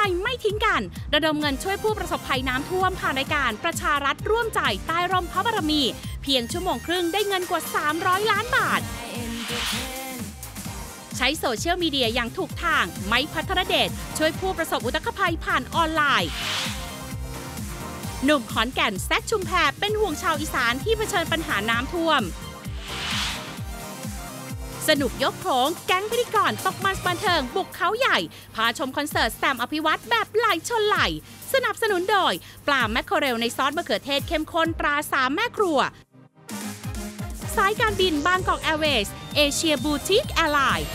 ทยไม่ทิ้งกัน ระดมเงินช่วยผู้ประสบภัยน้ำท่วมผ่านรายการประชารัฐร่วมใจใต้ร่มพระบารมี เพียงชั่วโมงครึ่งได้เงินกว่า 300 ล้านบาท ใช้โซเชียลมีเดียอย่างถูกทาง ไม้พัทรเดชช่วยผู้ประสบอุทกภัยผ่านออนไลน์หนุ่มขอนแก่นแซกชุมแพเป็นห่วงชาวอีสานที่เผชิญปัญหาน้ำท่วม สนุกยกโขงแก๊งพิธีกรตกมันบันเทิง บุกเขาใหญ่ พาชมคอนเสิร์ตแซมอภิวัตแบบไหลชนไหล สนับสนุนโดย ปลาแมคโครเรลในซอสมะเขือเทศเข้มข้นตราสามแม่ครัว สายการบินบางกอกแอร์เวย์เอเชียบูติกแอร์ไลน์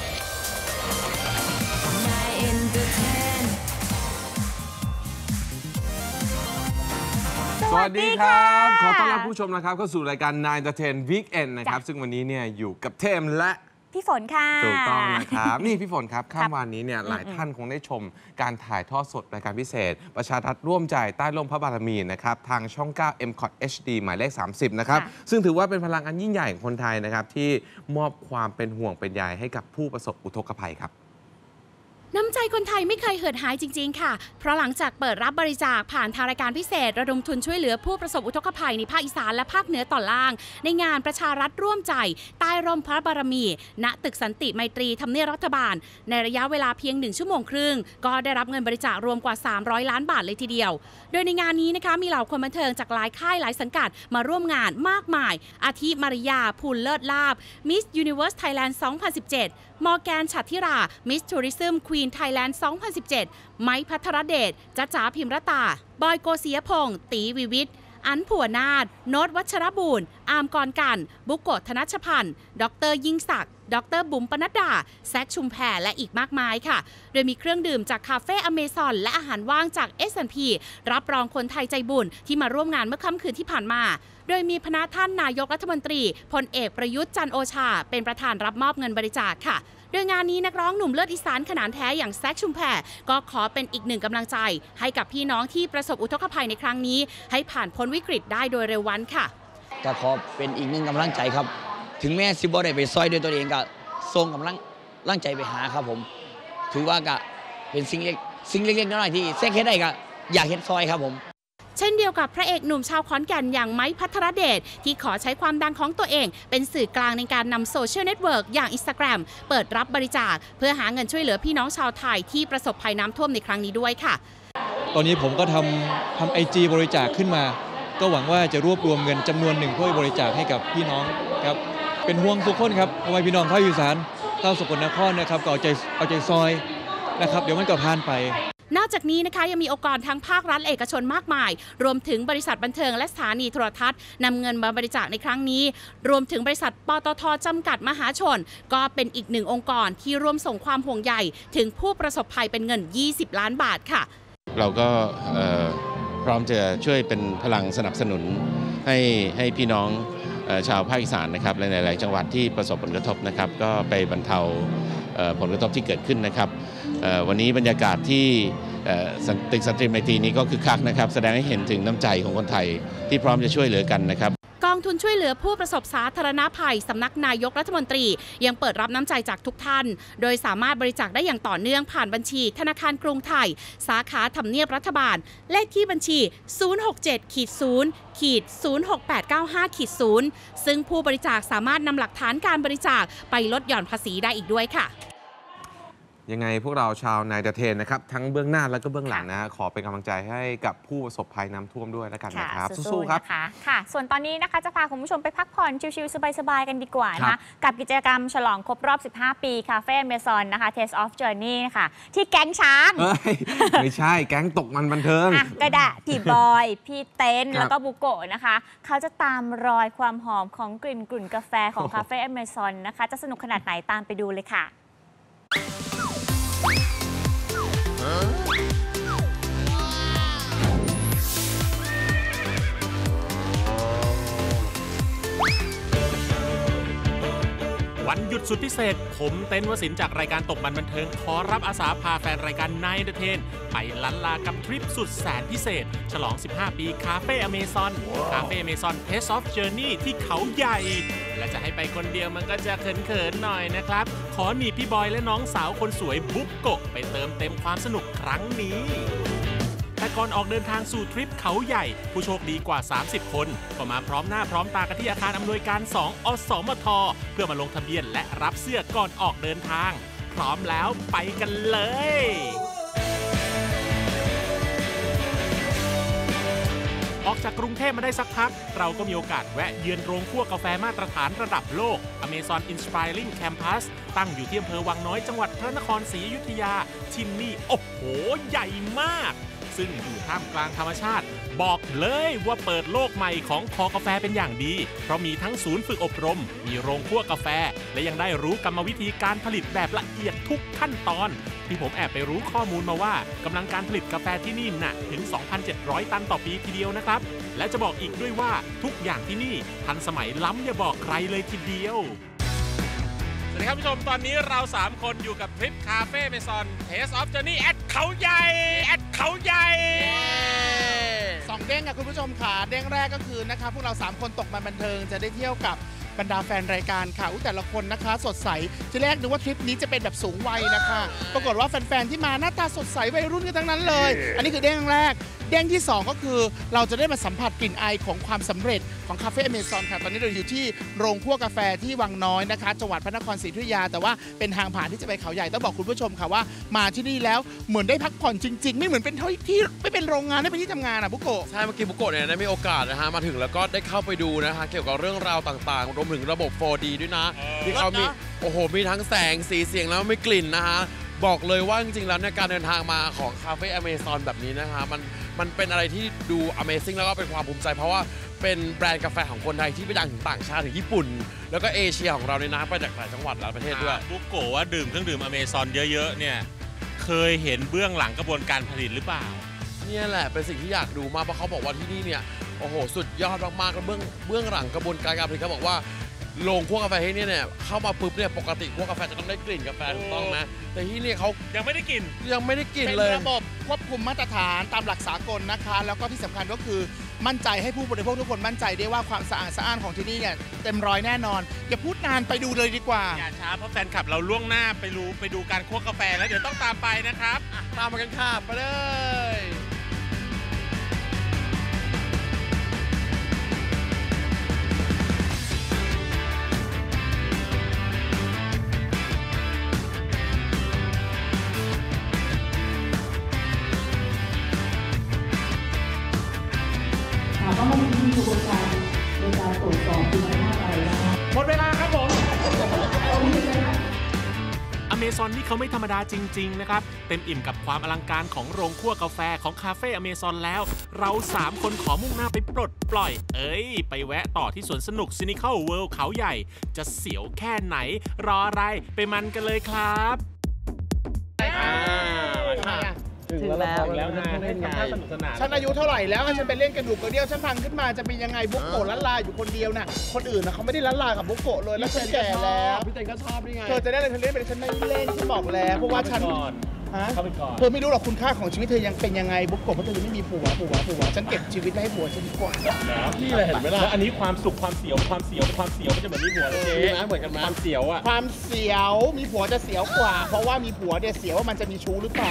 สวัสดีครับ ขอต้อนรับผู้ชมนะครับเข้าสู่รายการ Nine to Ten Weekend นะครับ ซึ่งวันนี้เนี่ยอยู่กับเทมและ พี่ฝนค่ะ ถูกต้องนะครับ นี่พี่ฝนครับข้ามครับวันนี้เนี่ยหลายอืมท่านคงได้ชมการถ่ายทอดสดรายการพิเศษ ประชาทัศน์ร่วมใจใต้ร่มพระบารมีนะครับทางช่อง 9 m c o t HD หมายเลข 30 นะครับค่ะซึ่งถือว่าเป็นพลังอันยิ่งใหญ่ของคนไทยนะครับที่มอบความเป็นห่วงเป็นใยให้กับผู้ประสบอุทกภัยครับ น้ำใจคนไทยไม่เคยเหือดหายจริง ๆ ค่ะ เพราะหลังจากเปิดรับบริจาคผ่านทางรายการพิเศษ ระดมทุนช่วยเหลือผู้ประสบอุทกภัยในภาคอีสานและภาคเหนือตอนล่าง ในงานประชารัฐร่วมใจ ใต้ร่มพระบารมี ณตึกสันติไมตรีทำเนียบรัฐบาล ในระยะเวลาเพียงหนึ่งชั่วโมงครึ่ง ก็ได้รับเงินบริจาครวมกว่า 300 ล้านบาทเลยทีเดียว โดยในงานนี้นะคะมีเหล่าคนบันเทิงจากหลายค่ายหลายสังกัดมาร่วมงานมากมาย อาทิมาริยาภูลเลิศลาบ Miss Universe Thailand 2017มอร์แกนฉัตรธิรามิสทัวริซึมควีนไทยแลนด์ 2017 ไม้พัทรเดชจ้าจ๋าพิมรตา บอยโกศิยพงศ์ตีวิวิทอันผัวนาดโนตวัชรบูรณ์อามกรกัน บุกโกธนชพันธ์ ดรยิ่งศักดิ์ ดรบุ๋มปนัดดา แซคชุมแพรและอีกมากมายค่ะ โดยมีเครื่องดื่มจากคาเฟ่อเมซอนและอาหารว่างจาก S&P รับรองคนไทยใจบุญที่มาร่วมงานเมื่อค่ำคืนที่ผ่านมา โดยมีพนักท่านนายกรัฐมนตรีพลเอกประยุทธ์จันโอชา เป็นประธานรับมอบเงินบริจาคค่ะโดยงานนี้นักร้องหนุ่มเลือดอีสานขนานแท้อย่างแซคชุมแพรก็ขอเป็นอีกหนึ่งกำลังใจ ให้กับพี่น้องที่ประสบอุทกภัยในครั้งนี้ ให้ผ่านพ้นวิกฤตได้โดยเร็ววันค่ะก็ขอเป็นอีกหนึ่งกำลังใจครับ ถึงแม้ซิบอได้ไปซอยด้วยตัวเองก็ส่งกำลังร่างใจไปหาครับผม ถือว่าก็เป็นสิ่งเล็กสิ่งเล็กๆน้อยๆที่เซ็กเฮ็ดได้ก็อยากเฮ็ดซอยครับผมเช่นเดียวกับพระเอกหนุ่มชาวขอนแก่นอย่างไม้พัทรเดชที่ขอใช้ความดังของตัวเอง เป็นสื่อกลางในการนำโซเชียลเน็ตเวิร์กอย่าง Instagram เปิดรับบริจาค เพื่อหาเงินช่วยเหลือพี่น้องชาวไทยที่ประสบภัยน้ำท่วมในครั้งนี้ด้วยค่ะ ตอนนี้ผมก็ทำทำไอจีบริจาคขึ้นมา ก็หวังว่าจะรวบรวมเงินจำนวนหนึ่งเพื่อบริจาคให้กับพี่น้องครับ เป็นห่วงทุกคนครับทำไมพี่น้องเข้าอีสานเข้าสกลนครนะครับก็เอาใจเอาใจซอยนะครับ เดี๋ยวมันก็ผ่านไปนอกจากนี้นะคะยังมีองค์กรทั้งภาครัฐและเอกชนมากมาย รวมถึงบริษัทบันเทิงและสถานีโทรทัศน์นำเงินมาบริจาคในครั้งนี้ รวมถึงบริษัทปตทจำกัดมหาชน ก็เป็นอีกหนึ่งองค์กรที่ร่วมส่งความห่วงใยถึงผู้ประสบภัยเป็นเงิน 20 ล้านบาทค่ะ เราก็เอ่อพร้อมจะช่วยเป็นพลังสนับสนุนให้ให้พี่น้องเอ่อ ชาวภาคอีสานนะครับในหลาย ๆ จังหวัดที่ประสบผลกระทบนะครับ ก็ไปบรรเทาผลกระทบที่เกิดขึ้นนะครับวันนี้บรรยากาศที่ตึกสันติไมตรีนี้ก็คือคักนะครับ แสดงให้เห็นถึงน้ำใจของคนไทยที่พร้อมจะช่วยเหลือกันนะครับ กองทุนช่วยเหลือผู้ประสบสาธารณภัยสำนักนายกรัฐมนตรี ยังเปิดรับน้ำใจจากทุกท่าน โดยสามารถบริจาคได้อย่างต่อเนื่องผ่านบัญชี ธนาคารกรุงไทย สาขาทำเนียบรัฐบาล เลขที่บัญชี 067ขีด0ขีด06895ขีด0ซึ่งผู้บริจาคสามารถนำหลักฐานการบริจาคไปลดหย่อนภาษีได้อีกด้วยค่ะ ยังไงพวกเราชาวนายเทนนะครับ ทั้งเบื้องหน้าแล้วก็เบื้องหลังนะฮะขอเป็นกำลังใจให้กับผู้ประสบภัยน้ำท่วมด้วยแล้วกันนะครับ สู้สู้ๆๆครับนะคะค่ะ ส่วนตอนนี้นะคะจะพาคุณผู้ชมไปพักผ่อนชิลๆ สบายๆ กันดีกว่าครันะบกับกิจกรรมฉลองครบรอบ 15 ปีคาเฟ่เมซอนนะคะ Taste of Journey ค่ะที่แก๊งช้างเฮ้ยไม่ใช่แก๊งตกมันบันเทิงอะกระดาพี่บอย พี่เต้นครับแล้วก็บุโกะนะคะ เขาจะตามรอยความหอมของกลิ่นกลุ่นกาแฟของโอ้โหคาเฟ่อเมซอนนะคะจะสนุกขนาดไหนตามไปดูเลยค่ะ ส วันหยุดสุดพิเศษ ผมเต้นวสินจากรายการตกมันบันเทิง ขอรับอาสาพาแฟนรายการนายเดเทน ไปลันลากับทริปสุดแสนพิเศษ ฉลอง 15 ปีคาเฟ่อเมซอนคาเฟ่อเมซอนเทสออฟเจอร์นี่ที่เขาใหญ่ และจะให้ไปคนเดียวมันก็จะเขินๆหน่อยนะครับ ขอหนีพี่บอยและน้องสาวคนสวยบุ๊กโกะไปเติมเต็มความสนุกครั้งนี้ แต่ก่อนออกเดินทางสู่ทริปเขาใหญ่ ผู้โชคดีกว่า 30 คน ก็มาพร้อมหน้าพร้อมตากันที่อาคารอำนวยการ 2 อสมท เพื่อมาลงทะเบียนและรับเสื้อก่อนออกเดินทาง พร้อมแล้วไปกันเลยออกจากกรุงเทพมาได้สักพัก เราก็มีโอกาสแวะเยือนโรงคั่วกาแฟมาตรฐานระดับโลก Amazon Inspiring Campus ตั้งอยู่ที่อำเภอวังน้อยจังหวัดพระนครศรีอยุธยา ที่นี่ โอ้โห ใหญ่มาก ซึ่งอยู่ท่ามกลางธรรมชาติ บอกเลยว่าเปิดโลกใหม่ของคอกาแฟเป็นอย่างดี เพราะมีทั้งศูนย์ฝึกอบรม มีโรงคั่วกาแฟ และยังได้รู้กรรมวิธีการผลิตแบบละเอียดทุกขั้นตอน ที่ผมแอบไปรู้ข้อมูลมาว่ากำลังการผลิตกาแฟที่นี่นักถึง 2,700 ตันต่อปีทีเดียวนะครับ และจะบอกอีกด้วยว่าทุกอย่างที่นี่ทันสมัยล้ำอย่าบอกใครเลยทีเดียวสวัสดีครับผู้ชม ตอนนี้เรา 3 คนอยู่กับทริปคาเฟ่เมซอนเทสออฟเจอร์นี่แอดเขาใหญ่แอด เขาใหญ่สองเด้งค่ะคุณผู้ชมค่ะเด้งแรกก็คือนะคะพวกเรา 3 คนตกมันบันเทิงจะได้เที่ยวกับบรรดาแฟนรายการค่ะอุ๊ยแต่ละคนนะคะ สดใสทีแรกนึกว่าทริปนี้จะเป็นแบบสูงวัยนะคะ ปรากฏว่าแฟนๆที่มาหน้าตาสดใสวัยรุ่นกันทั้งนั้นเลย อันนี้คือเด้งแรกเด้งที่ 2 ก็คือเราจะได้มาสัมผัสกลิ่นไอของความสำเร็จของคาเฟ่อเมซอนค่ะ ตอนนี้เราอยู่ที่โรงคั่วกาแฟที่วังน้อยนะคะ จังหวัดพระนครศรีอยุธยา แต่ว่าเป็นทางผ่านที่จะไปเขาใหญ่ ต้องบอกคุณผู้ชมค่ะว่ามาที่นี่แล้วเหมือนได้พักผ่อนจริง ๆ ไม่เหมือนเป็นที่ที่ไม่เป็นโรงงานไม่เป็นที่ทำงานอะบุโกะใช่เมื่อกี้บุโกะเนี่ยได้มีโอกาสนะฮะมาถึงแล้วก็ได้เข้าไปดูนะฮะเกี่ยวกับเรื่องราวต่างๆ รวมถึงระบบ 4D ด้วยนะที่เขามีรถนะโอ้โหมีทั้งแสงสีเสียงแล้วไม่กลิ่นนะฮะ บอกเลยว่าจริงๆแล้วเนี่ยการเดินทางมาของคาเฟ่อเมซอนแบบนี้นะฮะมันมันเป็นอะไรที่ดู Amazing แล้วก็เป็นความภูมิใจเพราะว่าเป็นแบรนด์กาแฟของคนไทยที่ไปดังถึงต่างชาติถึงญี่ปุ่น แล้วก็เอเชียของเราเนี่ยนะไปจากหลายจังหวัดหลายประเทศด้วยบุกโกะว่าดื่มเครื่องดื่มอเมซอนเยอะๆเนี่ยเคยเห็นเบื้องหลังกระบวนการผลิตหรือเปล่าเนี่ยแหละเป็นสิ่งที่อยากดูมากเพราะเขาบอกว่าที่นี่เนี่ยโอ้โห สุดยอดมากๆแล้วเบื้องเบื้องหลังกระบวนการการผลิตเขาบอกว่า โรงคั่วกาแฟที่เนี่ยเนี่ยเข้ามาปุ๊บเนี่ยปกติคั่วกาแฟจะต้องได้กลิ่นกาแฟถูกต้องไหมแต่ที่นี่เขายังไม่ได้กิน ยังไม่ได้กลิ่นเป็นเลยระบบควบคุมมาตรฐานตามหลักสากลนะคะ แล้วก็ที่สำคัญก็คือมั่นใจให้ผู้บริโภคทุกคนมั่นใจได้ว่าความสะอาดสะอ้านของที่นี่เนี่ยเต็มร้อยแน่นอน อย่าพูดนานไปดูเลยดีกว่า อย่าช้าเพราะแฟนคลับเราล่วงหน้าไปรู้ไปดูการคั่วกาแฟแล้วเดี๋ยวต้องตามไปนะครับ ตามมากันค่ะไปเลย เขาไม่ธรรมดาจริง ๆ นะครับ เต็มอิ่มกับความอลังการของโรงคั่วกาแฟของคาเฟ่อเมซอนแล้ว เรา 3 คนขอมุ่งหน้าไปปลดปล่อย เอ้ย ไปแวะต่อที่สวนสนุกซินิเคิลเวิลด์เขาใหญ่ จะเสียวแค่ไหน รออะไรไปมันกันเลยครับ ถึงแล้วแล้วนะให้ทำท่าสนุกสนานฉันอายุเท่าไหร่แล้วให้ฉันไปเล่นกระดูกกระเดี่ยวฉันพังขึ้นมาจะเป็นยังไงบุกโกะละลายอยู่คนเดียวน่ะคนอื่นนะเขาไม่ได้ละลายกับบุกโกะเลยแล้วฉันแก่แล้วพี่เต้นก็ชอบนี่ไงเธอจะได้อะไรเธอเล่นไปเลยฉันไม่เล่นฉันบอกแล้วเพราะว่าฉัน ฮะเธอไม่รู้หรอกคุณค่าของชีวิตเธอยังเป็นยังไงบุกโกะเพราะเธอยังไม่มีผัวผัวผัวฉันเก็บชีวิตไว้ให้ผัวฉันดีกว่านี่เลยเห็นไหมล่ะแล้วอันนี้ความสุขความเสียวความเสียวความเสียวมันจะเหมือนมีหัวเลยมีไหมเหมือนกันไหมความเสียวอะ ความเสียวมีผัวจะเสียวกว่า เพราะว่ามีผัวเนี่ยเสียวว่ามันจะมีชู้หรือเปล่า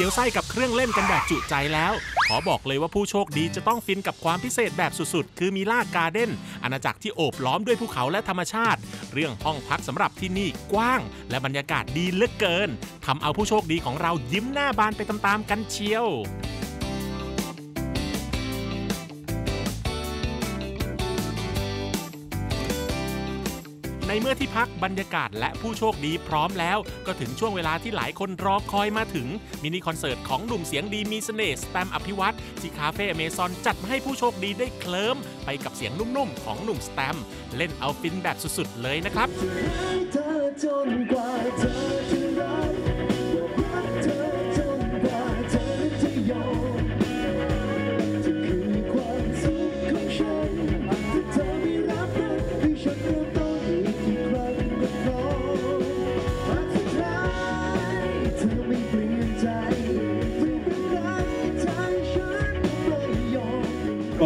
สียวไส้กับเครื่องเล่นกันแบบจุใจแล้ว ขอบอกเลยว่าผู้โชคดีจะต้องฟินกับความพิเศษแบบสุดๆ คือมิล่าการ์เด้น อาณาจักรที่โอบล้อมด้วยภูเขาและธรรมชาติ เรื่องห้องพักสำหรับที่นี่กว้าง และบรรยากาศดีเหลือเกินทำเอาผู้โชคดีของเรายิ้มหน้าบานไปตามๆกันเชียว ในเมื่อที่พักบรรยากาศและผู้โชคดีพร้อมแล้ว ก็ถึงช่วงเวลาที่หลายคนรอคอยมาถึง มินิคอนเสิร์ตของหนุ่มเสียงดีมีเสน่ห์สแตม์อภิวัตที่คาเฟ่อเมซอนจัดมาให้ผู้โชคดีได้เคลิ้มไปกับเสียงนุ่มๆ ของหนุ่มสแตม์เล่นเอาฟินแบบสุดๆเลยนะครับ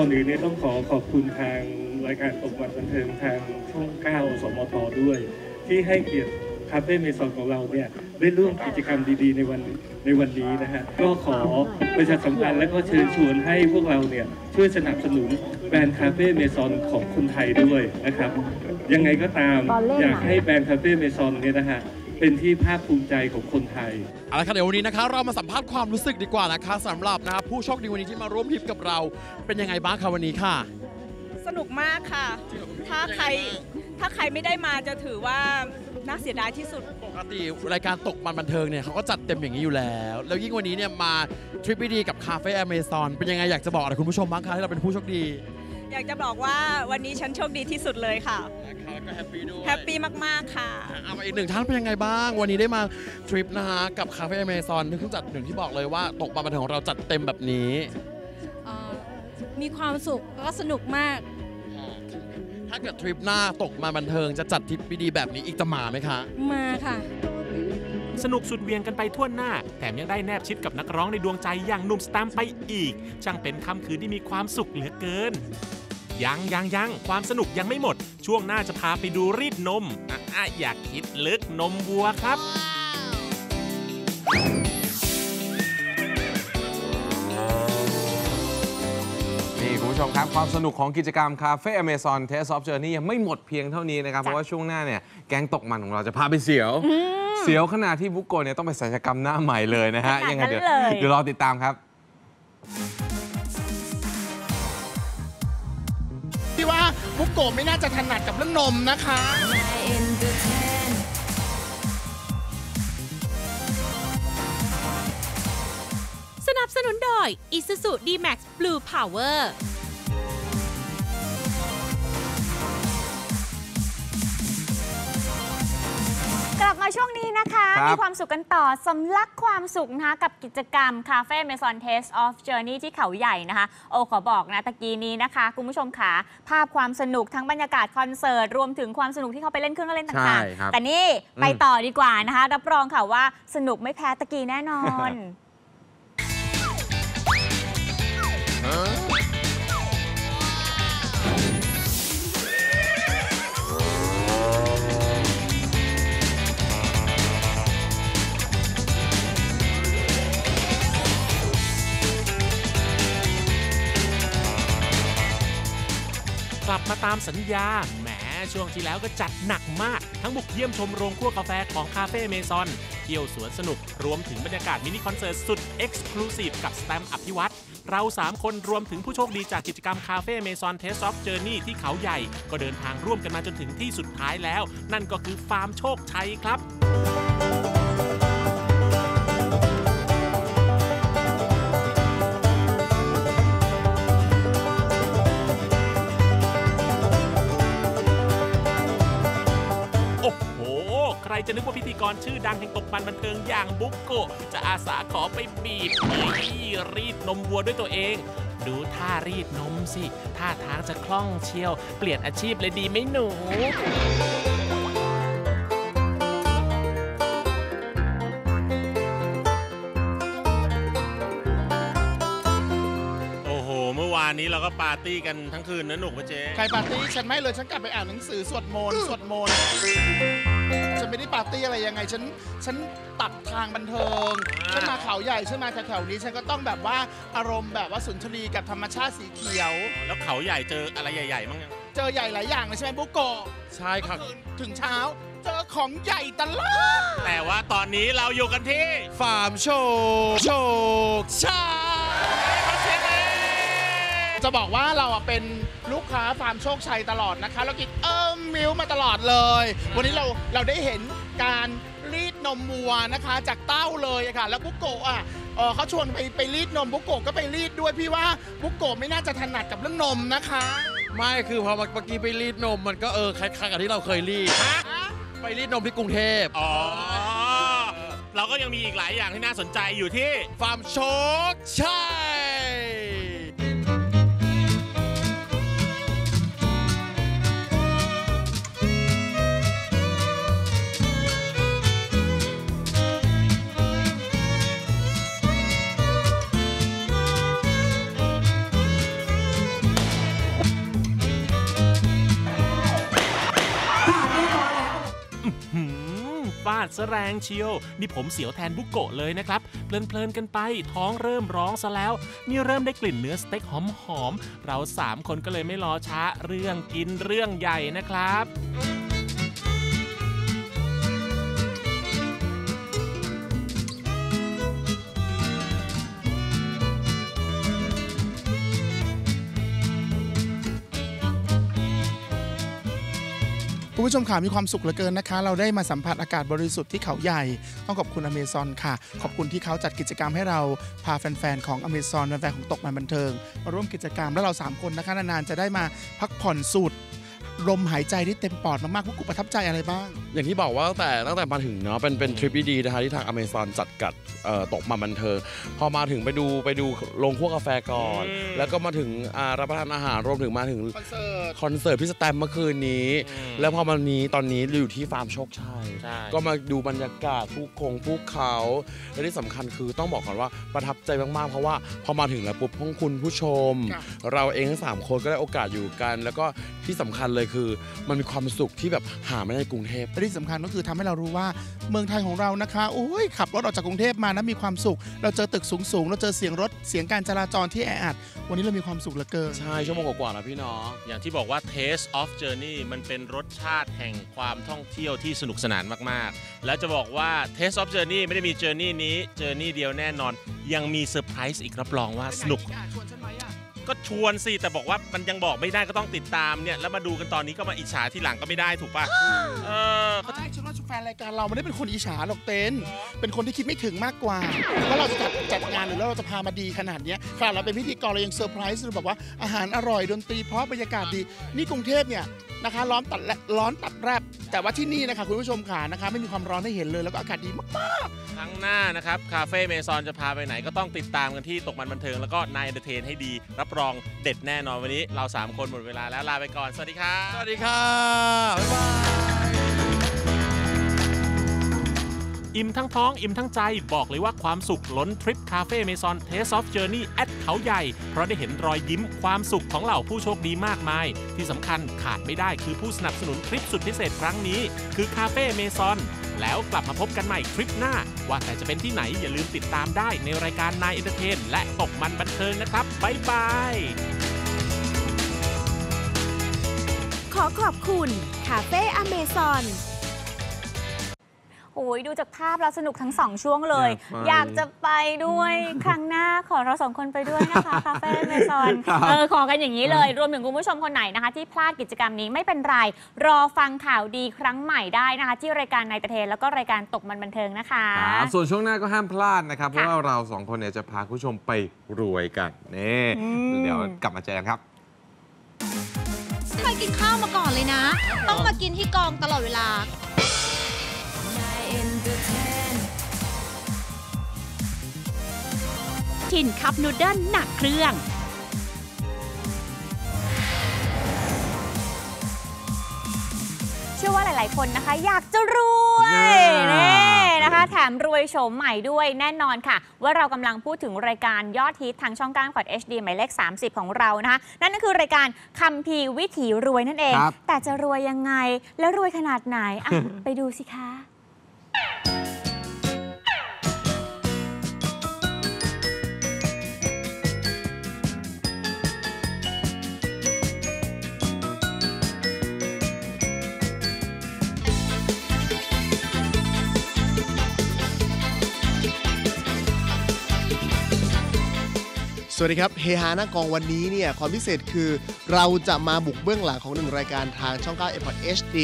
อนอื่นเนี่ยต้องขอขอบคุณทางรายการตกวันบันเทิงทางช่อง9สมทด้วย ที่ให้เกียรติคาเฟ่เมซอนของเราเนี่ยได้ร่วมกิจกรรมดีๆ ในวันในวันนี้นะฮะก็ขอประชาสัมพันธ์และก็เชิญชวนให้พวกเราเนี่ยช่วยสนับสนุนแบรนด์คาเฟ่เมซอนของคนไทยด้วยนะครับ ยังไงก็ตามอยากให้แบรนด์คาเฟ่เมซอนเนี่ยนะฮะ เป็นที่ภาคภูมิใจของคนไทยเอาละครับเดี๋ยววันนี้นะคะเรามาสัมภาษณ์ความรู้สึกดีกว่านะคะสำหรับนะคะผู้โชคดีวันนี้ที่มาร่วมทริปกับเรา เป็นยังไงบ้างคะวันนี้ค่ะ สนุกมากค่ะ ถ้าใครถ้าใครไม่ได้มาจะถือว่าน่าเสียดายที่สุด ปกติรายการตกมันบันเทิงเนี่ยเขาก็จัดเต็มอย่างนี้อยู่แล้ว แล้วยิ่งวันนี้เนี่ยมาทริปดีๆกับคาเฟ่อเมซอนเป็นยังไงอยากจะบอกอะไรคุณผู้ชมบ้างคะที่เราเป็นผู้โชคดี อยากจะบอกว่าวันนี้ฉันโชคดีที่สุดเลยค่ะแล้วก็แฮปปี้ด้วยแฮปปี้มาก ๆค่ะเอามาอีกหนึ่งท่านเป็นยังไงบ้าง วันนี้ได้มาทริปนะฮะกับคาเฟ่อเมซอนที่เพิ่งจัดหนึ่งที่บอกเลยว่าตกมันบันเทิงของเราจัดเต็มแบบนี้มีความสุขแล้วก็สนุกมากถ้าเกิดทริปหน้าตกมาบันเทิงจะจัดทริปดีๆแบบนี้อีกจะมาไหมคะ มาค่ะ สนุกสุดเวียงกันไปทั่วหน้า แถมยังได้แนบชิดกับนักร้องในดวงใจอย่างหนุ่มสแตมป์ไปอีก ช่างเป็นค่ำคืนที่มีความสุขเหลือเกิน ยังยังยังความสนุกยังไม่หมด ช่วงหน้าจะพาไปดูรีดนมอะอะอยากคิดลึกนมวัวครับ นี่คุณผู้ชมครับ ความสนุกของกิจกรรมคาเฟ่อเมซอนเทสออฟเจอร์นี่ยังไม่หมดเพียงเท่านี้นะครับ เพราะว่าช่วงหน้าเนี่ย แก๊งตกมันของเราจะพาไปเสียว เสียวขนาดที่บุกโกะเนี่ยต้องไปศัลยกรรมหน้าใหม่เลยนะฮะขนาดยังไงเดี๋ยวนั้นเลย เดี๋ยวรอติดตามครับ ที่ว่าบุกโกะไม่น่าจะถนัดกับเรื่องนมนะคะ สนับสนุนโดย Isuzu D-Max Blue Power มาช่วงนี้นะคะ ครับมีความสุขกันต่อสำลักความสุขนะคะกับกิจกรรม Cafe Maison Taste of Journey ที่เขาใหญ่นะคะ โอขอบอกนะตะกี้นี้นะคะ คุณผู้ชมขาภาพความสนุกทั้งบรรยากาศคอนเสิร์ต รวมถึงความสนุกที่เขาไปเล่นเครื่องเล่นใช่ต่างครับ ๆ แต่นี่ไปต่อดีกว่านะคะ รับรองค่ะว่าสนุกไม่แพ้ตะกี้แน่นอนกลับ ตามสัญญา แหมช่วงที่แล้วก็จัดหนักมาก ทั้งบุกเยี่ยมชมโรงคั่วกาแฟของคาเฟ่เมซอน เที่ยวสวนสนุก รวมถึงบรรยากาศมินิคอนเสิร์ตสุดเอ็กซ์คลูซีฟกับสแตมอภิวัตรเรา 3 คนรวมถึงผู้โชคดีจากกิจกรรมคาเฟ่เมซอนเทสออฟเจอร์นี่ที่เขาใหญ่ ก็เดินทางร่วมกันมาจนถึงที่สุดท้ายแล้ว นั่นก็คือฟาร์มโชคชัยครับ รจะนึกว่าพิธีกรชื่อดังแห่งตกมันบันเทิงอย่างบุ๊กโกะจะอาสาขอไปบีบเอ้ยรีดนมวัวด้วยตัวเอง ดูท่ารีดนมสิท่าทางจะคล่องเชียว เปลี่ยนอาชีพเลยดีไหมหนูโอ้โหเมื่อวานนี้เราก็ปาร์ตี้กันทั้งคืนนะหนุกปะเจ๊ใครปาร์ตี้ฉันไม่เลยฉันกลับไปอ่านหนังสือสวดมนต์สวดมนต์ ฉันไม่ได้ปาร์ตี้อะไรยังไง ฉัน ฉันตัดทางบันเทิง ฉันมาเขาใหญ่ ฉันมาแถวๆนี้ ฉันก็ต้องแบบว่าอารมณ์แบบว่าสุนทรีกับธรรมชาติสีเขียว แล้วเขาใหญ่เจออะไรใหญ่ๆมั้งยังเจอใหญ่หลายอย่างเลยใช่ไหมบุกโกะใช่ครับ เมื่อคืนถึงเช้า เจอของใหญ่ตลอด แต่ว่าตอนนี้เราอยู่กันที่ฟาร์มโชคโชคชัย จะบอกว่าเราอะเป็นลูกค้าฟาร์มโชคชัยตลอดนะคะแล้วกินเอิมมิลค์มาตลอดเลย วันนี้เราเราได้เห็นการรีดนมวัวนะคะ จากเต้าเลยอะค่ะ แล้วบุกโกะอะเอ่อเขาชวนไปไปรีดนมบุกโกะก็ไปรีดด้วยพี่ว่าบุกโกะไม่น่าจะถนัดกับเรื่องนมนะคะไม่คือพอเมื่อกี้ไปรีดนมมันก็เออคล้ายๆกับที่เราเคยรีดไปรีดนมที่กรุงเทพอ๋อ เราก็ยังมีอีกหลายอย่างที่น่าสนใจอยู่ที่ ฟาร์มโชคชัย ดซะแรงเชียว นี่ผมเสียวแทนบุกโกะเลยนะครับ เพลินๆกันไปท้องเริ่มร้องซะแล้ว นี่เริ่มได้กลิ่นเนื้อสเต็กหอมๆเราสามคนก็เลยไม่รอช้าเรื่องกินเรื่องใหญ่นะครับ คุณผู้ชมค่ะมีความสุขเหลือเกินนะคะ เราได้มาสัมผัสอากาศบริสุทธิ์ที่เขาใหญ่ ต้องขอบคุณอเมซอนค่ะ ขอบคุณที่เขาจัดกิจกรรมให้เราพาแฟนๆของอเมซอนแฟนๆของตกมันบันเทิง มาร่วมกิจกรรมแล้วเรา 3 คนนะคะนานๆจะได้มาพักผ่อนสุด ลมหายใจที่เต็มปอดมากๆพวกกูประทับใจอะไรบ้าง อย่างที่บอกว่าตั้งแต่ตั้งแต่มาถึงเนาะเป็นเป็นทริปดีๆนะคะที่ทางอเมซอนจัดกัดเอ่อตกมาบันเทิงพอมาถึงไปดูไปดูโรงคั่วกาแฟก่อนอืมแล้วก็มาถึงอ่ารับประทานอาหารรวมถึงมาถึงคอนเสิร์ตคอนเสิร์ตพี่สแตมเมื่อคืนนี้ แล้วพอมานี้ตอนนี้อยู่ที่ฟาร์มโชคชัยใช่ ก็มาดูบรรยากาศภูคงภูเขาและที่สำคัญคือต้องบอกก่อนว่าประทับใจมากๆเพราะว่าพอมาถึงแล้วปุ๊บพวกคุณผู้ชม ค่ะ เราเองทั้งสามคนก็ได้โอกาสอยู่กัน แล้วก็ที่สำคัญเลยคือ มันมีความสุขที่แบบหาไม่ได้ในกรุงเทพ และที่สำคัญก็คือทำให้เรารู้ว่าเมืองไทยของเรานะคะโอ้ยขับรถออกจากกรุงเทพมานะมีความสุข เราเจอตึกสูงๆเราเจอเสียงรถเสียงการจราจรที่แออัด วันนี้เรามีความสุขเหลือเกิน ใช่ ชั่วโมงกว่าๆนะพี่เนาะ อย่างที่บอกว่า Taste of Journey มันเป็นรสชาติแห่งความท่องเที่ยวที่สนุกสนานมากๆ แล้วจะบอกว่า Taste of Journey ไม่ได้มี Journey นี้ Journey เดียวแน่นอน ยังมีเซอร์ไพรส์อีกรับรองว่าสนุก ก็ชวนสิแต่บอกว่ามันยังบอกไม่ได้ก็ต้องติดตามเนี่ยแล้วมาดูกันตอนนี้ก็มาอิจฉาทีหลังก็ไม่ได้ถูกป่ะเออไม่ฉันว่าแฟนรายการเราไม่ได้เป็นคนอิจฉาหรอกเต้นเป็นคนที่คิดไม่ถึงมากกว่าว่าเราจะจัดจัดงานหรือเราจะพามาดีขนาดเนี้ยขนาดเราเป็นพิธีกรเรายังเซอร์ไพรส์เลยแบบว่าอาหารอร่อยดนตรีเพราะบรรยากาศดีนี่กรุงเทพเนี่ยนะคะร้อนตัดและร้อนตัดแรบแต่ว่าที่นี่นะคะคุณผู้ชมขานะคะไม่มีความร้อนให้เห็นเลยแล้วก็อากาศดีมากครั้งหน้านะครับคาเฟ่เมซอนจะพาไปไหนก็ต้องติดตามกันที่ตกมันบันเทิงแล้วก็นายเอนเตอร์เทนให้ดีรับรองเด็ดแน่นอนวันนี้เรา 3 คนหมดเวลาแล้วลาไปก่อน สวัสดีครับ สวัสดีค่ะบ๊ายบายอิ่มทั้งท้องอิ่มทั้งใจบอกเลยว่าความสุขล้นทริปคาเฟ่เมซอนเทสออฟเจอร์นี่แอดเขาใหญ่ เพราะได้เห็นรอยยิ้มความสุขของเหล่าผู้โชคดีมากมาย ที่สำคัญขาดไม่ได้คือผู้สนับสนุนทริปสุดพิเศษครั้งนี้ คือคาเฟ่เมซอน แล้วกลับมาพบกันใหม่คลิปหน้า ว่าแต่จะเป็นที่ไหนอย่าลืมติดตามได้ในรายการนายเอนเตอร์เทนและตกมันบันเทิงนะครับบ๊ายบายขอขอบคุณคาเฟ่อเมซอน โอ้ยดูจากภาพแล้วสนุกทั้งสองช่วงเลย ออยากยากไป จะไปด้วยครั้งหน้าขอเราสองคนไปด้วยนะคะคาเฟ่เมซอนครับเออขอกันอย่างนี้เลย รวมถึงคุณผู้ชมคนไหนนะคะ ที่พลาดกิจกรรมนี้ไม่เป็นไร รอฟังข่าวดีครั้งใหม่ได้นะคะ ที่รายการนายตะเทนแล้วก็รายการตกมันบันเทิงนะคะ ครับส่วนช่วงหน้าก็ห้ามพลาดนะครับ เพค่ะราะว่าเราสองคนเนี่ยจะพาคุณผู้ชมไปรวยกันนี่อืม เดี๋ยวกลับมาเจอกันครับเคยกินข้าวมาก่อนเลยนะ ต้องมากินที่กองตลอดเวลา ถิ่นคัพนูเดิลหนักเครื่อง เชื่อว่าหลาย ๆ คนนะคะ อยากจะรวย Yeah นี่นะคะแถมรวยโฉมใหม่ด้วยแน่นอนค่ะ ว่าเรากำลังพูดถึงรายการยอดฮิตทางช่องก้างกอด HD หมายเลข 30 ของเรานะคะ นั่นก็คือรายการคัมภีร์วิถีรวยนั่นเองครับแต่จะรวยยังไงและรวยขนาดไหนอะไปดูสิคะ Thank you. วัสดีครับเฮฮาหน้ากองวันนี้เนี่ยความพิเศษคือ เราจะมาบุกเบื้องหลังของหนึ่งรายการทางช่อง9 m p o r t HD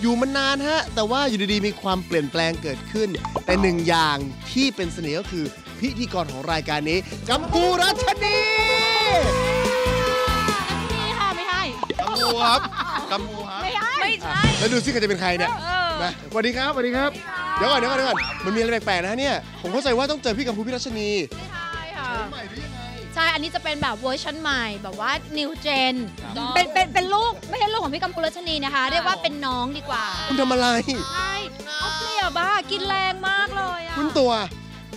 อยู่มานานฮะ แต่ว่าอยู่ดีๆ มีความเปลี่ยนแปลงเกิดขึ้น แต่หนึ่งอย่างที่เป็นเสน่ห์ก็คือพิธีกรของรายการนี้กัมพูรัชนีนี่ค่ะไม่ให้กัมพูครับกัมพูครับไม่ให้ไม่ใช่แล้วดูซิใครจะเป็นใครเนี่ยเออมาสวัสดีครับสวัสดีครับเดี๋ยวก่อนเดี๋ยวก่อนเดี๋ยวก่อนมันมีอะไรแปลกๆนะฮะเนี่ยผมเข้าใจว่าต้องเจอพี่กัมพูพี่รัชนีใช่ค่ะใช่ อันนี้จะเป็นแบบเวอร์ชันใหม่ แบบว่า new gen เป็นเป็นเป็นลูกไม่ใช่ลูกของพี่กัมพูรัชนีนะคะ เรียกว่าเป็นน้องดีกว่า คุณทำอะไร ใช่เขาเปรียบบ้ากินแรงมากเลยอะคุณตัว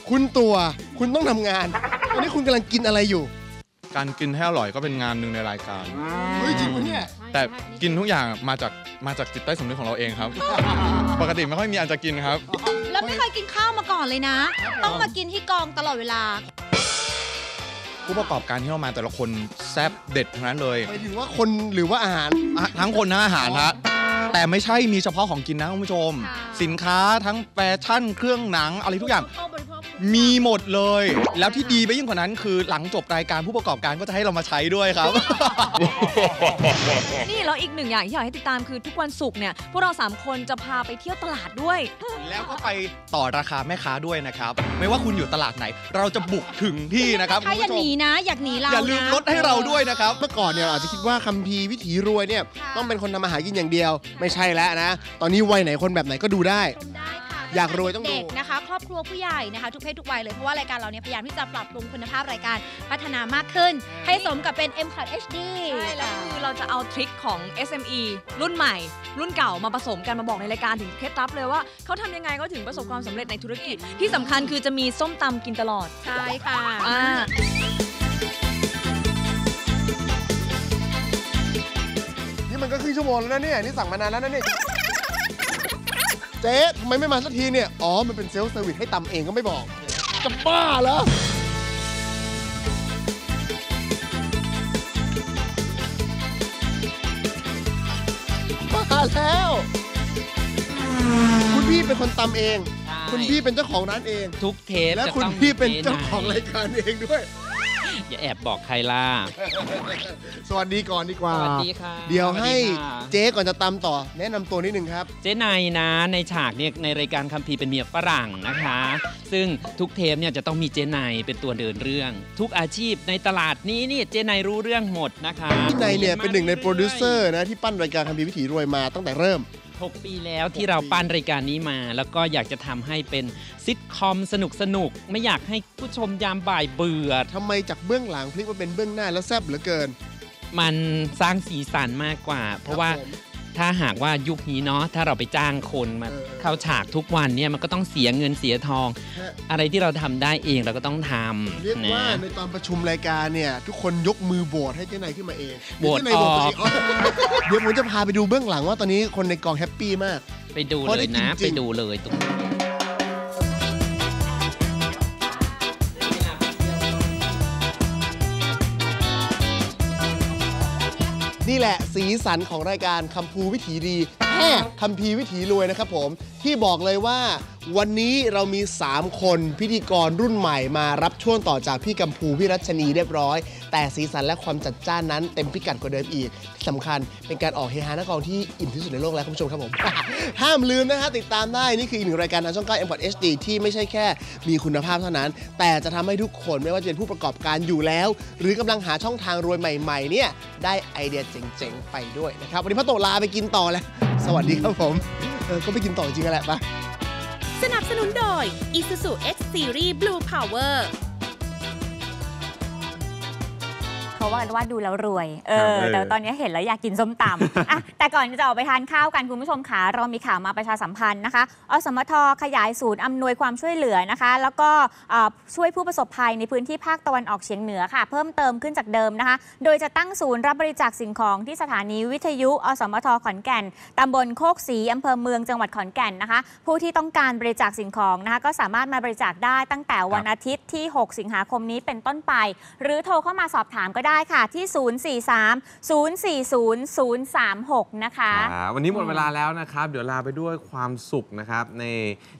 คุณตัว คุณต้องทำงาน ตอนนี้คุณกำลังกินอะไรอยู่ การกินให้อร่อยก็เป็นงานหนึ่งในรายการ เฮ้ยจริงปะเนี่ย แต่กินทุกอย่างมาจากมาจากจิตใต้สำนึกของเราเองครับ ปกติไม่ค่อยมีอันจะกินครับ แล้วไม่เคยกินข้าวมาก่อนเลยนะ ต้องมากินที่กองตลอดเวลา ผู้ประกอบการที่เรามาแต่ละคนแซ่บเด็ดทั้งนั้นเลยหมายถึงว่าคนหรือว่าอาหารอะทั้งคนทั้งอาหารฮะแต่ไม่ใช่มีเฉพาะของกินนะคุณผู้ชมสินค้าทั้งแฟชั่นเครื่องหนังอะไรทุกอย่าง มีหมดเลย แล้วที่ดีไปยิ่งกว่านั้นคือหลังจบรายการผู้ประกอบการก็จะให้เรามาใช้ด้วยครับ นี่แล้วอีกหนึ่งอย่างที่อยากให้ติดตามคือทุกวันศุกร์เนี่ยพวกเรา 3 คนจะพาไปเที่ยวตลาดด้วย แล้วก็ไปต่อราคาแม่ค้าด้วยนะครับ ไม่ว่าคุณอยู่ตลาดไหน เราจะบุกถึงที่นะครับถ้าคุณอย่าผู้ชหนีมนะ อยากหนีเราอย่าลืมนะลดให้เราด้วยนะครับ เมื่อก่อนเนี่ยเราอาจจะคิดว่าคัมภีร์วิถีรวยเนี่ยต้องเป็นคนทำอาหารกินอย่างเดียว ไม่ใช่แล้วนะ ตอนนี้วัยไหนคนแบบไหนก็ดูได้ อยากรวยต้องดู เด็กนะคะ ครอบครัวผู้ใหญ่นะคะ ทุกเพศทุกวัยเลย เพราะว่ารายการเราเนี่ยพยายามที่จะปรับปรุงคุณภาพรายการพัฒนามากขึ้น ให้สมกับเป็น m c o t HD ใช่แล้วคือเราจะเอาทริคของ SME รุ่นใหม่ รุ่นเก่ามาผสมกันมาบอกในรายการถึงเคล็ดลับเลยว่าเขาทำยังไงก็ถึงประสบความสำเร็จในธุรกิจ ที่สำคัญคือจะมีส้มตำกินตลอดใช่ค่ะอ่านี่มันก็ครึ่งชั่วโมงแล้วนะเนี่ยนี่สั่งมานานแล้วนะเนี่ย เจ๊ทำไมไม่มาสักทีเนี่ย อ๋อ มันเป็นเซลฟ์เซอร์วิสให้ตำเองก็ไม่บอก จะบ้าเหรอ มาแล้ว คุณพี่เป็นคนตำเอง คุณพี่เป็นเจ้าของร้านเอง ทุกเทปและจะคุณต้องพี่เป็นมีเจ้าของไหนรายการเองด้วย อย่าแอบบอกใครล่ะ สวัสดีก่อนดีกว่า สวัสดีค่ะเดี๋ยวสวัสดีให้ค่ะเจ๊ก่อนจะตำต่อ แนะนำตัวนิดนึงครับ เจ๊นายนะในฉากเนี่ยในรายการคัมภีร์เป็นเมียฝรั่งนะคะ ซึ่งทุกเทปเนี่ยจะต้องมีเจ๊นายเป็นตัวเดินเรื่อง ทุกอาชีพในตลาดนี้เนี่ยเจ๊นายรู้เรื่องหมดนะคะพี่นายเนี่ยเป็นหนึ่งในโปรดิวเซอร์นะที่ปั้นรายการคัมภีร์วิถีรวยมาตั้งแต่เริ่ม 6 ปีแล้วที่เราปั้นรายการนี้มา แล้วก็อยากจะทำให้เป็นซิทคอมสนุกสนุกๆไม่อยากให้ผู้ชมยามบ่ายเบื่อ ทำไมจากเบื้องหลังพลิกมาเป็นเบื้องหน้าแล้วแซ่บเหลือเกิน มันสร้างสีสันมากกว่า เพราะว่า ถ้าหากว่ายุคนี้เนาะถ้าเราไปจ้างคนมาเข้าฉากทุกวันเนี่ยมันก็ต้องเสียเงินเสียทองฮะอะไรที่เราทำได้เองเราก็ต้องทเรียกำว่านะในตอนประชุมรายการเนี่ย ทุกคนยกมือโบสให้เจ๊นายขึ้นมาเองโหวตเจ๊นายโหวตออกตัวเองอ๋อเดี๋ยวผมจะพาไปดูเบื้องหลังว่าตอนนี้คนในกองแฮปปี้มาก ไปดูเพราะเลได้ยกินนะจริงไปดูเลยตรงนี้ นี่แหละสีสันของรายการคำพูวิถีดีแห่คำพีวิถีรวยนะครับผม ที่บอกเลยว่า วันนี้เรามี 3 คนพิธีกรรุ่นใหม่มารับช่วงต่อจากพี่กัมพูพี่รัชนีเรียบร้อยแต่สีสันและความจัดจ้านนั้นเต็มพิกัดกว่าเดิมอีกที่สำคัญเป็นการออกเฮฮาหน้ากองที่อิ่มที่สุดในโลกแล้วคุณผู้ชมครับผม ห้ามลืมนะฮะติดตามได้ นี่คืออีกหนึ่งรายการทางช่อง 9 m p o r t HD ที่ไม่ใช่แค่มีคุณภาพเท่านั้น แต่จะทำให้ทุกคนไม่ว่าจะเป็นผู้ประกอบการอยู่แล้ว หรือกำลังหาช่องทางรวยใหม่ๆเนี่ยได้ไอเดียเจ๋งๆไปด้วยนะครับวันนี้พระโตลาไปกินต่อแล้ว สวัสดีครับผมเออก็ไปกินต่อจริงๆแหละปะสนับสนุนโดย Isuzu X Series Blue Power เขาว่ากันว่าดูแล้วรวยเอครับอเออ แต่ตอนนี้เห็นแล้วอยากกินส้มตำอะแต่ก่อนจะออกไปทานข้าวกันคุณผู้ชมขาเรามีข่าวมาประชาสัมพันธ์นะคะ อสมทขยายศูนย์อำนวยความช่วยเหลือนะคะ แล้วก็เอ่อช่วยผู้ประสบภัยในพื้นที่ภาคตะวันออกเฉียงเหนือค่ะ เพิ่มเติมขึ้นจากเดิมนะคะ โดยจะตั้งศูนย์รับบริจาคสิ่งของที่สถานีวิทยุ อสมทขอนแก่นตำบลโคกศรีอำเภอเมืองจังหวัดขอนแก่นนะคะ ผู้ที่ต้องการบริจาคสิ่งของนะคะ ก็สามารถมาบริจาคได้ตั้งแต่วันอาทิตย์ที่ 6 สิงหาคมนี้เป็นต้นไป หรือโทรเข้ามาสอบถามก็ได้ได้ค่ะที่ 043 040 036 นะคะ อ่าวันนี้หมดเวลาแล้วนะครับ เดี๋ยวลาไปด้วยความสุขนะครับ ใน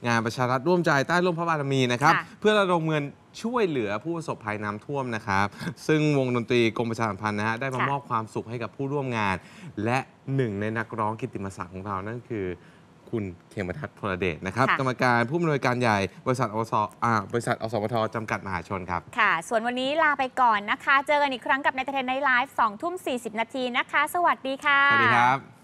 งานประชารัฐร่วมใจใต้ร่มพระบารมีนะครับ ค่ะ เพื่อระดมเงินช่วยเหลือผู้ประสบภัยน้ำท่วมนะครับ ซึ่งวงดนตรีกรมประชาสัมพันธ์นะฮะได้มามอบความสุขให้กับผู้ร่วมงาน และหนึ่งในนักร้องกิตติมศักดิ์ของเรานั่นคือ คุณเขมทัศน์พลเดชนะครับค่ะกรรมการผู้อำนวยการใหญ่ บริษัทอสอ่าบริษัทอสมทจำกัดมหาชนครับ ค่ะ ส่วนวันนี้ลาไปก่อนนะคะ เจอกันอีกครั้งกับในเทนในไลฟ์2ทุ่ม40นาทีนะคะ สวัสดีค่ะ สวัสดีครับ